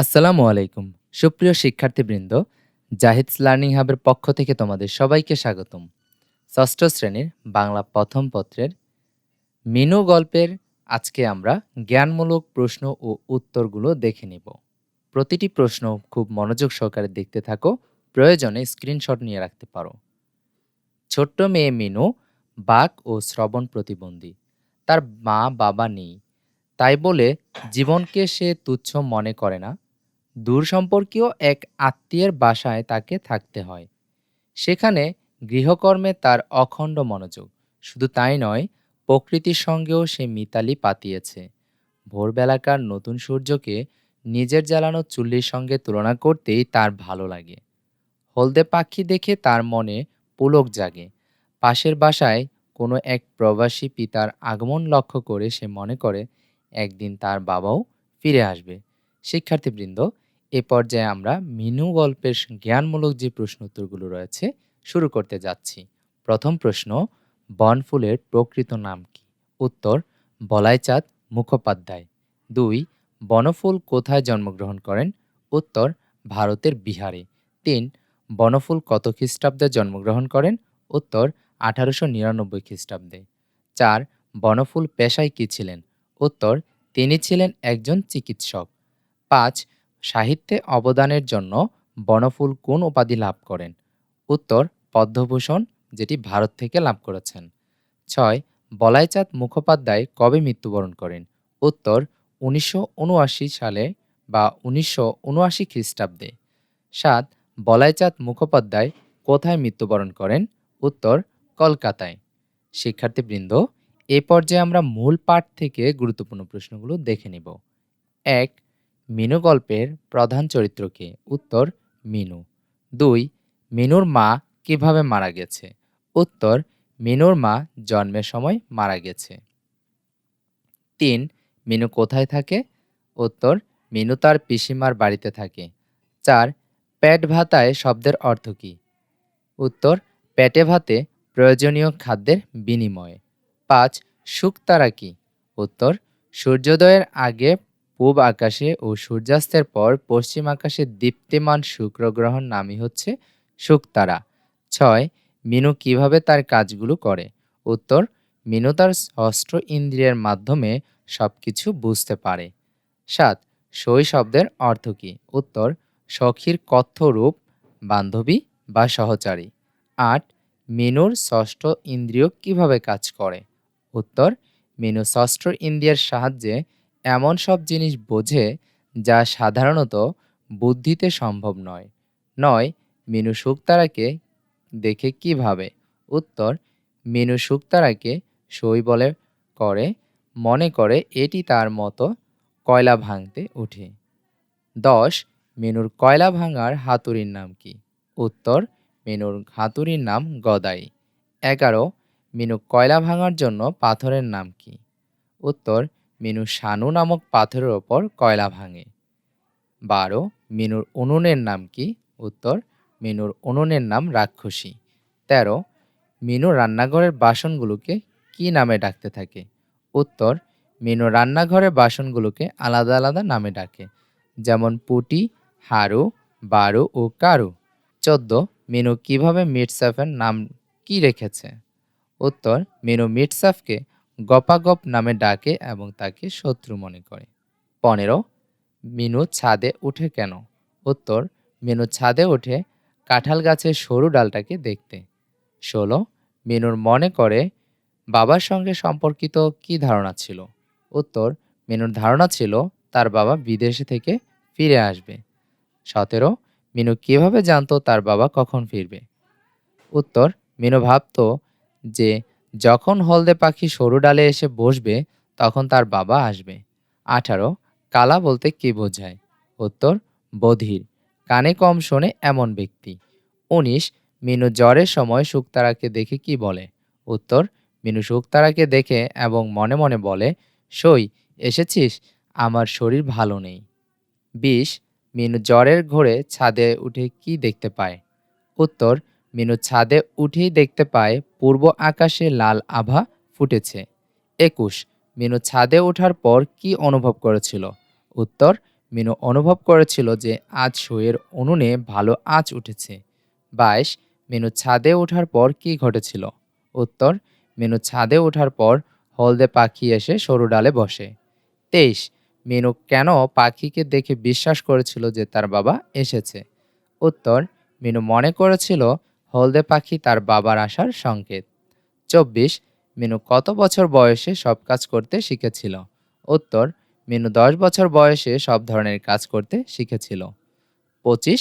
আসসালামু আলাইকুম, সুপ্রিয় শিক্ষার্থীবৃন্দ জাহিদস লার্নিং হাবের পক্ষ থেকে তোমাদের সবাইকে স্বাগতম। ষষ্ঠ শ্রেণির বাংলা প্রথম পত্রের মিনু গল্পের আজকে আমরা জ্ঞানমূলক প্রশ্ন ও উত্তরগুলো দেখে নিব। প্রতিটি প্রশ্ন খুব মনোযোগ সহকারে দেখতে থাকো, প্রয়োজনে স্ক্রিনশট নিয়ে রাখতে পারো। ছোট্ট মেয়ে মিনু বাক ও শ্রবণ প্রতিবন্ধী। তার মা বাবা নেই, তাই বলে জীবনকে সে তুচ্ছ মনে করে না দূর সম্পর্কীয় এক আত্মীয়ের বাসায় তাকে থাকতে হয়। সেখানে গৃহকর্মে তার অখণ্ড মনোযোগ। শুধু তাই নয়, প্রকৃতির সঙ্গেও সে মিতালি পাতিয়েছে। ভোরবেলাকার নতুন সূর্যকে নিজের জ্বালানো চুল্লির সঙ্গে তুলনা করতেই তার ভালো লাগে। হলদে পাখি দেখে তার মনে পুলক জাগে। পাশের বাসায় কোনো এক প্রবাসী পিতার আগমন লক্ষ্য করে সে মনে করে, একদিন তার বাবাও ফিরে আসবে। শিক্ষার্থীবৃন্দ এ পর্যায়ে আমরা মিনু গল্পের জ্ঞানমূলক যে প্রশ্ন উত্তরগুলো রয়েছে শুরু করতে যাচ্ছি। প্রথম প্রশ্ন, বনফুলের প্রকৃত নাম কি? উত্তর, বলাইচাঁদ মুখোপাধ্যায়। দুই, বনফুল কোথায় জন্মগ্রহণ করেন? উত্তর, ভারতের বিহারে। তিন, বনফুল কত খ্রিস্টাব্দে জন্মগ্রহণ করেন? উত্তর, আঠারোশো নিরানব্বই খ্রিস্টাব্দে। চার, বনফুল পেশায় কী ছিলেন? উত্তর, তিনি ছিলেন একজন চিকিৎসক। পাঁচ সাহিত্যে অবদানের জন্য বনফুল কোন উপাধি লাভ করেন? উত্তর, পদ্মভূষণ, যেটি ভারত থেকে লাভ করেছেন। ছয়, বলাইচাঁদ মুখোপাধ্যায় কবে মৃত্যুবরণ করেন? উত্তর, উনিশশো উনআশি সালে বা উনিশশো উনআশি খ্রিস্টাব্দে। সাত, বলাইচাঁদ মুখোপাধ্যায় কোথায় মৃত্যুবরণ করেন? উত্তর, কলকাতায়। শিক্ষার্থীবৃন্দ, এ পর্যায়ে আমরা মূল পাঠ থেকে গুরুত্বপূর্ণ প্রশ্নগুলো দেখে নিব। এক মিনু গল্পের প্রধান চরিত্রকে উত্তর, মিনু। দুই, মিনুর মা কীভাবে মারা গেছে? উত্তর, মিনুর মা জন্মের সময় মারা গেছে। তিন, মিনু কোথায় থাকে? উত্তর, মিনু তার পিসিমার বাড়িতে থাকে। চার, পেট ভাতায় শব্দের অর্থ কী? উত্তর, পেটে ভাতে প্রয়োজনীয় খাদ্যের বিনিময়ে। পাঁচ শুকতারা কি? উত্তর, সূর্যোদয়ের আগে পূব আকাশে ও সূর্যাস্তের পর পশ্চিম আকাশে দীপ্তিমান শুক্রগ্রহণ নামই হচ্ছে শুকতারা। ছয়, মিনু কীভাবে তার কাজগুলো করে? উত্তর, মিনু তার ষষ্ঠ ইন্দ্রিয়ের মাধ্যমে সব কিছু বুঝতে পারে। সাত, সই শব্দের অর্থ কী? উত্তর, সখীর কথ্য রূপ বান্ধবী বা সহচারী। আট, মিনুর ষষ্ঠ ইন্দ্রিয় কীভাবে কাজ করে? উত্তর, মিনু ষষ্ঠ ইন্দ্রিয়ের সাহায্যে এমন সব জিনিস বোঝে যা সাধারণত বুদ্ধিতে সম্ভব নয়। নয়, মিনু শুকতারাকে দেখে কীভাবে উত্তর, মিনু শুকতারাকে সই বলে করে, মনে করে এটি তার মতো কয়লা ভাঙতে উঠে। দশ, মিনুর কয়লা ভাঙার হাতুড়ির নাম কি? উত্তর, মিনুর হাতুড়ির নাম গদাই। এগারো, মিনু কয়লা ভাঙার জন্য পাথরের নাম কি? উত্তর মিনু শানু নামক পাথরের ওপর কয়লা ভাঙে। বারো, মিনুর উনুনের নাম কি? উত্তর, মিনুর উনুনের নাম রাক্ষসী। তেরো, মিনু রান্নাঘরের বাসনগুলোকে কি নামে ডাকতে থাকে? উত্তর, মিনু রান্নাঘরের বাসনগুলোকে আলাদা আলাদা নামে ডাকে, যেমন পুটি হারু বারু ও কারু। চোদ্দ, মিনু কীভাবে মিটসাফের নাম কি রেখেছে? উত্তর, মিনু মিটসাফকে গপাগপ নামে ডাকে এবং তাকে শত্রু মনে করে। পনেরো, মিনু ছাদে উঠে কেন? উত্তর, মিনু ছাদে উঠে কাঁঠাল গাছের সরু ডালটাকে দেখতে। ষোলো, মিনুর মনে করে বাবার সঙ্গে সম্পর্কিত কি ধারণা ছিল? উত্তর, মিনুর ধারণা ছিল তার বাবা বিদেশে থেকে ফিরে আসবে। সতেরো, মিনু কীভাবে জানতো তার বাবা কখন ফিরবে? উত্তর, মিনু ভাবতো যে যখন হলদে পাখি সরু ডালে এসে বসবে, তখন তার বাবা আসবে। আঠারো, কালা বলতে কি বোঝায়? উত্তর, বধির। কানে কম শোনে এমন ব্যক্তি। উনিশ, মিনু জ্বরের সময় শুকতারাকে দেখে কি বলে? উত্তর, মিনু শুকতারাকে দেখে এবং মনে মনে বলে, সই, এসেছিস? আমার শরীর ভালো নেই। বিশ, মিনু জ্বরের ঘোরে ছাদে উঠে কি দেখতে পায়? উত্তর মিনু ছাদে উঠেই দেখতে পায় পূর্ব আকাশে লাল আভা ফুটেছে। একুশ, মিনু ছাদে ওঠার পর কি অনুভব করেছিল? উত্তর, মিনু অনুভব করেছিল যে আজ শোয়ের উনুনে ভালো আঁচ উঠেছে। বাইশ, মিনু ছাদে ওঠার পর কি ঘটেছিল? উত্তর, মিনু ছাদে ওঠার পর হলদে পাখি এসে সরু ডালে বসে। তেইশ, মিনু কেন পাখিকে দেখে বিশ্বাস করেছিল যে তার বাবা এসেছে? উত্তর, মিনু মনে করেছিল হলদে পাখি তার বাবার আসার সংকেত। চব্বিশ, মিনু কত বছর বয়সে সব কাজ করতে শিখেছিল? উত্তর, মিনু দশ বছর বয়সে সব ধরনের কাজ করতে শিখেছিল। পঁচিশ,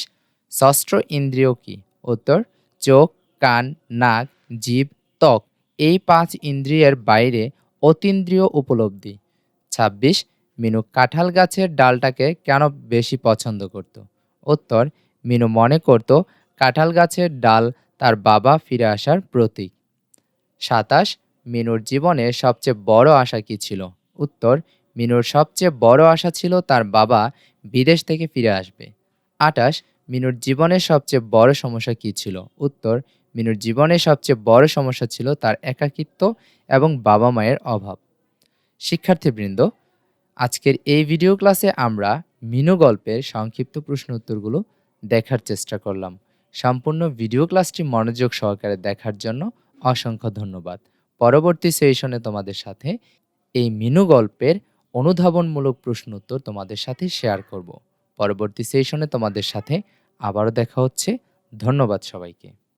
ষষ্ঠ ইন্দ্রিয় কি? উত্তর, চোখ, কান, নাক জীব ত্বক এই পাঁচ ইন্দ্রিয়ের বাইরে অতীন্দ্রিয় উপলব্ধি। ছাব্বিশ, মিনু কাঁঠাল গাছের ডালটাকে কেন বেশি পছন্দ করত? উত্তর, মিনু মনে করত কাঁঠাল গাছের ডাল তার বাবা ফিরে আসার প্রতীক। সাতাশ, মিনুর জীবনের সবচেয়ে বড় আশা কী ছিল? উত্তর, মিনুর সবচেয়ে বড় আশা ছিল তার বাবা বিদেশ থেকে ফিরে আসবে। আটাশ মিনুর জীবনের সবচেয়ে বড় সমস্যা কী ছিল? উত্তর, মিনুর জীবনের সবচেয়ে বড় সমস্যা ছিল তার একাকিত্ব এবং বাবা মায়ের অভাব। শিক্ষার্থীবৃন্দ, আজকের এই ভিডিও ক্লাসে আমরা মিনু গল্পের সংক্ষিপ্ত প্রশ্ন উত্তরগুলো দেখার চেষ্টা করলাম। সম্পূর্ণ ভিডিও ক্লাসটি মনোযোগ সহকারে দেখার জন্য অসংখ্য ধন্যবাদ। পরবর্তী সেশনে তোমাদের সাথে এই মিনু গল্পের অনুধাবনমূলক প্রশ্ন উত্তর তোমাদের সাথে শেয়ার করব। পরবর্তী সেশনে তোমাদের সাথে আবারও দেখা হচ্ছে। ধন্যবাদ সবাইকে।